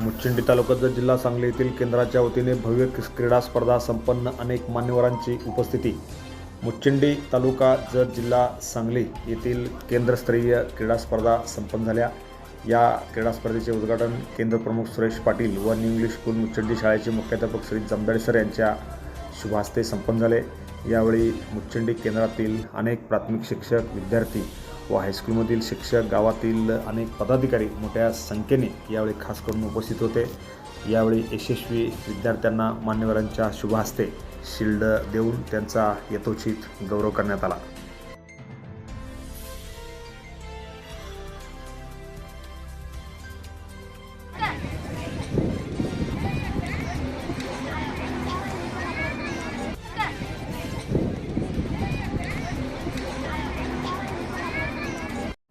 मुच्चिंडी तालुक्यात जिल्हा सांगली येथील केंद्राच्या वतीने भव्य क्रीडा स्पर्धा संपन्न अनेक मान्यवरांची उपस्थिती. मुच्चिंडी तालुका जत जिल्हा सांगली येथील केंद्रस्तरीय क्रीडा स्पर्धा संपन्न झाल्या. या क्रीडा स्पर्धेचे उद्घाटन केंद्र प्रमुख सुरेश पाटील व न्यू इंग्लिश स्कूल मुच्चिंडी शाळेचे मुख्याध्यापक श्री जमदाडे सर यांच्या शुभहस्ते संपन्न झाले. यावेळी मुच्चिंडी केंद्रातील अनेक प्राथमिक शिक्षक विद्यार्थी व हायस्कूलमधील शिक्षक गावातील अनेक पदाधिकारी मोठ्या संख्येने यावेळी खास करून उपस्थित होते. यावेळी यशस्वी विद्यार्थ्यांना मान्यवरांच्या शुभहस्ते शिल्ड देऊन त्यांचा यथोचित गौरव करण्यात आला.